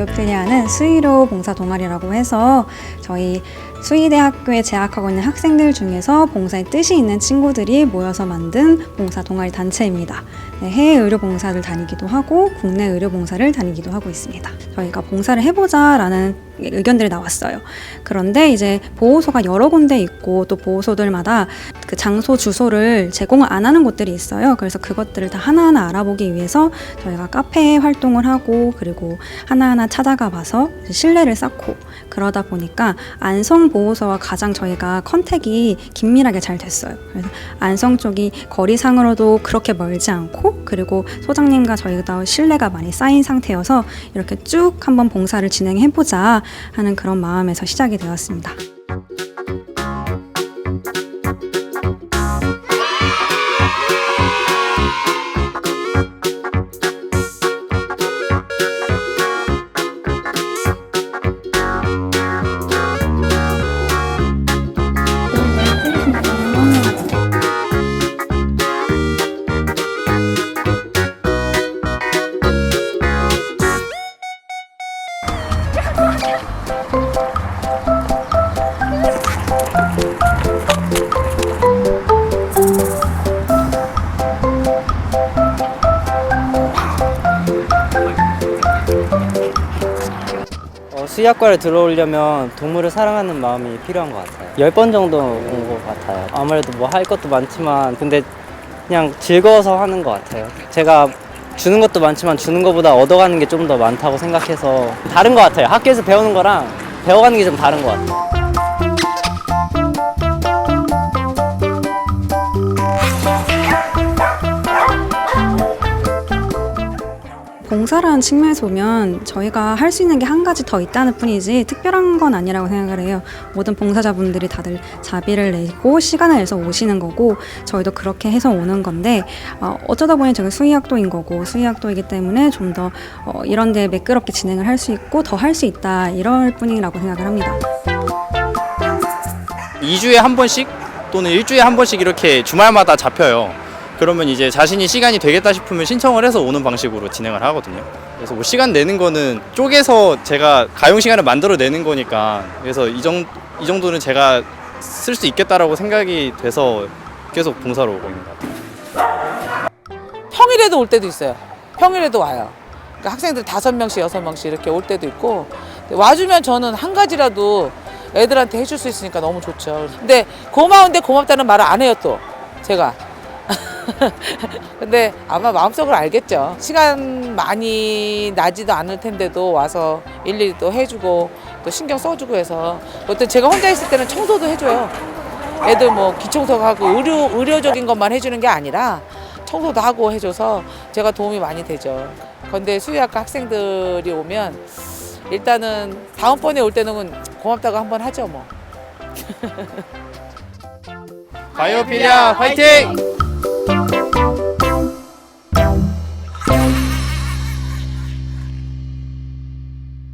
다이어트냐 하는 수의로 봉사 동아리라고 해서 저희 수의대학교에 재학하고 있는 학생들 중에서 봉사에 뜻이 있는 친구들이 모여서 만든 봉사 동아리 단체입니다. 네, 해외 의료 봉사를 다니기도 하고 국내 의료 봉사를 다니기도 하고 있습니다. 저희가 봉사를 해보자라는 의견들이 나왔어요. 그런데 이제 보호소가 여러 군데 있고 또 보호소들마다 그 장소 주소를 제공을 안 하는 곳들이 있어요. 그래서 그것들을 다 하나하나 알아보기 위해서 저희가 카페 활동을 하고 그리고 하나하나 찾아가 봐서 신뢰를 쌓고 그러다 보니까 안성 보호소와 가장 저희가 컨택이 긴밀하게 잘 됐어요. 그래서 안성 쪽이 거리상으로도 그렇게 멀지 않고 그리고 소장님과 저희가 신뢰가 많이 쌓인 상태여서 이렇게 쭉 한번 봉사를 진행해 보자 하는 그런 마음에서 시작이 되었습니다. 수의학과를 들어오려면 동물을 사랑하는 마음이 필요한 것 같아요. 10번 정도 온 것 같아요. 아무래도 뭐 할 것도 많지만 근데 그냥 즐거워서 하는 것 같아요. 제가 주는 것도 많지만 주는 것보다 얻어가는 게 좀 더 많다고 생각해서 다른 것 같아요. 학교에서 배우는 거랑 배워가는 게 좀 다른 것 같아요. 봉사라는 측면에서 보면 저희가 할 수 있는 게 한 가지 더 있다는 뿐이지 특별한 건 아니라고 생각을 해요. 모든 봉사자분들이 다들 자비를 내고 시간을 내서 오시는 거고 저희도 그렇게 해서 오는 건데 어, 어쩌다 보니 저희 수의학도인 거고 수의학도이기 때문에 좀더 어, 이런 데 매끄럽게 진행을 할 수 있고 더 할 수 있다 이럴 뿐이라고 생각을 합니다. 2주에 한 번씩 또는 일주일에 한 번씩 이렇게 주말마다 잡혀요. 그러면 이제 자신이 시간이 되겠다 싶으면 신청을 해서 오는 방식으로 진행을 하거든요. 그래서 뭐 시간 내는 거는 쪼개서 제가 가용 시간을 만들어 내는 거니까 그래서 이, 정, 이 정도는 제가 쓸 수 있겠다라고 생각이 돼서 계속 봉사로 오고 있는 것 같아요. 평일에도 올 때도 있어요. 평일에도 와요. 그러니까 학생들 다섯 명씩 여섯 명씩 이렇게 올 때도 있고 와주면 저는 한 가지라도 애들한테 해줄 수 있으니까 너무 좋죠. 근데 고마운데 고맙다는 말을 안 해요 또 제가. 근데 아마 마음속으로 알겠죠. 시간 많이 나지도 않을 텐데도 와서 일일이 또 해주고 또 신경 써주고 해서 어떤 제가 혼자 있을 때는 청소도 해줘요. 애들 뭐 기청소하고 의료 의료적인 것만 해주는 게 아니라 청소도 하고 해줘서 제가 도움이 많이 되죠. 근데 수의학과 학생들이 오면 일단은 다음번에 올 때는 고맙다고 한 번 하죠 뭐. 바이오피리아 화이팅! thank you.